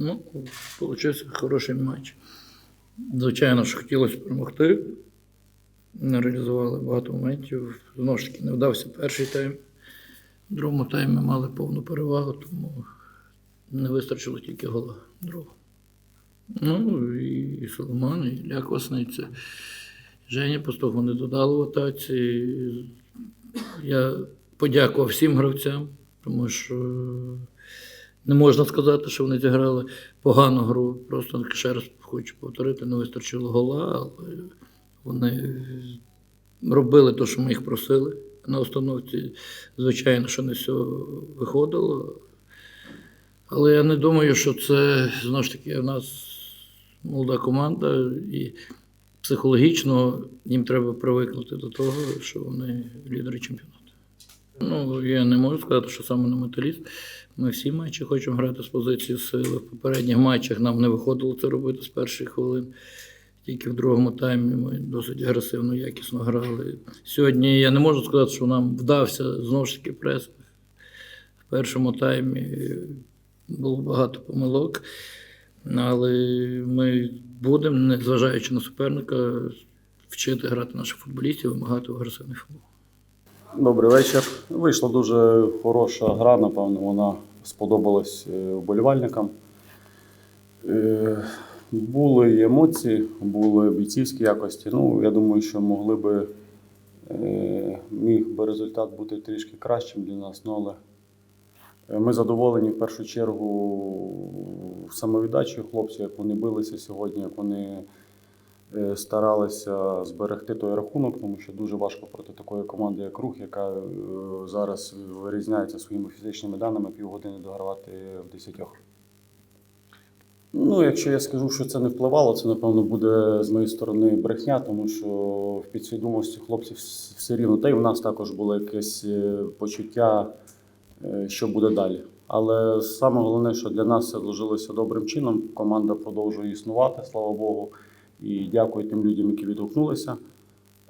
Ну, получився хороший матч. Звичайно ж, хотілося перемогти. Не реалізували багато моментів. Знову ж таки, не вдався перший тайм. В другому таймі мали повну перевагу, тому не вистачило тільки гола другого. Ну, і Соломон, і Ілля Косниця. Женя Пастух вони додали в атаці. Я подякував всім гравцям, тому що не можна сказати, що вони зіграли погану гру. Просто ще раз хочу повторити, не вистачило гола, але вони робили те, що ми їх просили. На установці, звичайно, що не все виходило. Але я не думаю, що це знову ж таки в нас молода команда, і психологічно їм треба привикнути до того, що вони лідери чемпіонату. Ну, я не можу сказати, що саме на металіст. Ми всі матчі хочемо грати з позиції сили. В попередніх матчах нам не виходило це робити з перших хвилин. Тільки в другому таймі ми досить агресивно, якісно грали. Сьогодні я не можу сказати, що нам вдався знову ж таки пресинг. В першому таймі було багато помилок, але ми будемо, незважаючи на суперника, вчити грати наших футболістів, вимагати агресивний футбол. Добрий вечір. Вийшла дуже хороша гра, напевно, вона сподобалась е, вболівальникам. Е, Були емоції, були бійцівські якості. Ну, я думаю, що могли би е, міг би результат бути трішки кращим для нас, ну, але ми задоволені в першу чергу самовіддачею хлопців, як вони билися сьогодні, як вони старалися зберегти той рахунок, тому що дуже важко проти такої команди, як рух, яка е, зараз вирізняється своїми фізичними даними півгодини догравати в десятьох. Ну, якщо я скажу, що це не впливало, це напевно буде з моєї сторони брехня, тому що в підсвідомості хлопців все рівно, та й у нас також було якесь е, почуття, е, що буде далі. Але саме головне, що для нас це зложилося добрим чином. Команда продовжує існувати, слава Богу. І дякую тим людям, які відгукнулися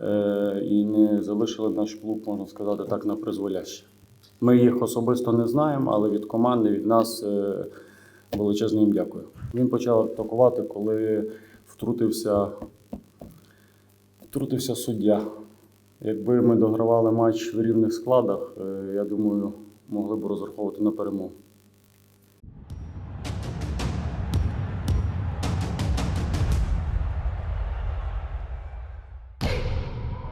е, і не залишили наш клуб, можна сказати, так на призволяще. Ми їх особисто не знаємо, але від команди, від нас е, величезне їм дякую. Він почав атакувати, коли втрутився, втрутився суддя. Якби ми догравали матч в рівних складах, е, я думаю, могли б розраховувати на перемогу.